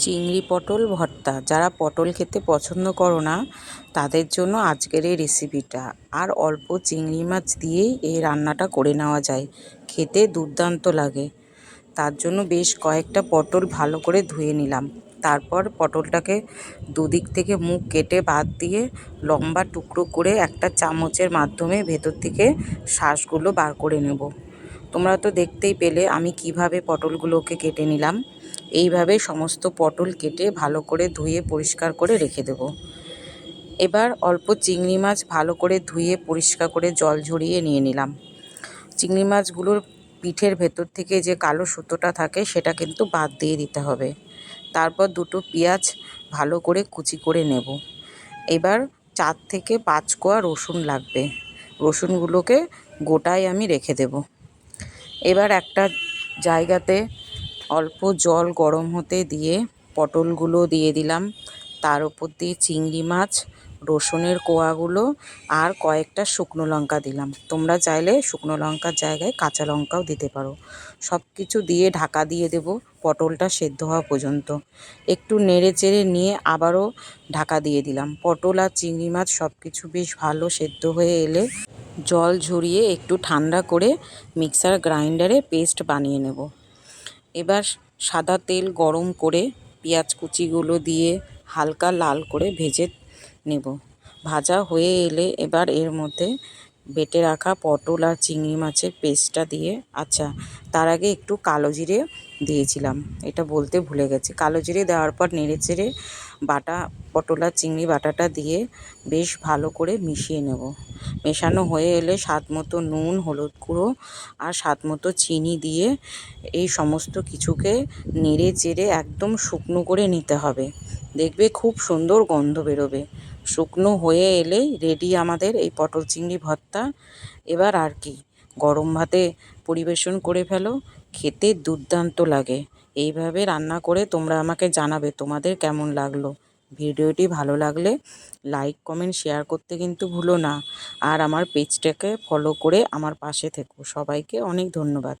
চিংড়ি পটল ভর্তা। যারা পটল খেতে পছন্দ করো না, তাদের জন্য আজকের এই রেসিপিটা আর অল্প চিংড়ি মাছ দিয়েই এই রান্নাটা করে নেওয়া যায়। খেতে দুর্দান্ত লাগে। তার জন্য বেশ কয়েকটা পটল ভালো করে ধুয়ে নিলাম। তারপর পটলটাকে দুদিক থেকে মুখ কেটে বাদ দিয়ে লম্বা টুকরো করে একটা চামচের মাধ্যমে ভেতর থেকে শ্বাসগুলো বার করে নেব। তোমরা তো দেখতেই পেলে আমি কীভাবে পটলগুলোকে কেটে নিলাম। এইভাবে সমস্ত পটল কেটে ভালো করে ধুয়ে পরিষ্কার করে রেখে দেব। এবার অল্প চিংড়ি মাছ ভালো করে ধুয়ে পরিষ্কার করে জল ঝরিয়ে নিয়ে নিলাম। চিংড়ি মাছগুলোর পিঠের ভেতর থেকে যে কালো সুতোটা থাকে সেটা কিন্তু বাদ দিয়ে দিতে হবে। তারপর দুটো পেঁয়াজ ভালো করে কুচি করে নেব। এবার চার থেকে পাঁচ কোয়া রসুন লাগবে। রসুনগুলোকে গোটায় আমি রেখে দেব। এবার একটা জায়গাতে অল্প জল গরম হতে দিয়ে পটলগুলো দিয়ে দিলাম। তার উপর দিয়ে চিংড়ি মাছ, রসুনের কোয়াগুলো আর কয়েকটা শুকনো লঙ্কা দিলাম। তোমরা চাইলে শুকনো লঙ্কার জায়গায় কাঁচা লঙ্কাও দিতে পারো। সব কিছু দিয়ে ঢাকা দিয়ে দেব। পটলটা সেদ্ধ হওয়া পর্যন্ত। একটু নেড়ে চেড়ে নিয়ে আবারও ঢাকা দিয়ে দিলাম। পটল আর চিংড়ি মাছ সব কিছু বেশ ভালো সেদ্ধ হয়ে এলে জল ঝরিয়ে একটু ঠান্ডা করে মিক্সার গ্রাইন্ডারে পেস্ট বানিয়ে নেব। এবার সাদা তেল গরম করে পেঁয়াজ কুচিগুলো দিয়ে হালকা লাল করে ভেজে নেব। ভাজা হয়ে এলে এবার এর মধ্যে বেটে রাখা পটল আর চিংড়ি মাছের পেস্টটা দিয়ে। আচ্ছা তার আগে একটু কালো জিরে দিয়েছিলাম, এটা বলতে ভুলে গেছি। কালো জিরে দেওয়ার পর নেড়ে চেড়ে বাটা, পটল আর চিংড়ি বাটাটা দিয়ে বেশ ভালো করে মিশিয়ে নেব। মেশানো হয়ে এলে স্বাদ মতো নুন, হলুদ গুঁড়ো আর স্বাদ মতো চিনি দিয়ে এই সমস্ত কিছুকে নেড়ে চেড়ে একদম শুকনো করে নিতে হবে। দেখবে খুব সুন্দর গন্ধ বেরোবে। শুকনো হয়ে এলেই রেডি আমাদের এই পটল চিংড়ি ভর্তা। এবার আর কি, গরম ভাতে পরিবেশন করে ফেলো, খেতে দুর্দান্ত লাগে। এইভাবে রান্না করে তোমরা আমাকে জানাবে তোমাদের কেমন লাগল। ভিডিওটি ভালো লাগলে লাইক কমেন্ট শেয়ার করতে কিন্তু ভুলো না। আর আমার পেজটাকে ফলো করে আমার পাশে থেকো। সবাইকে অনেক ধন্যবাদ।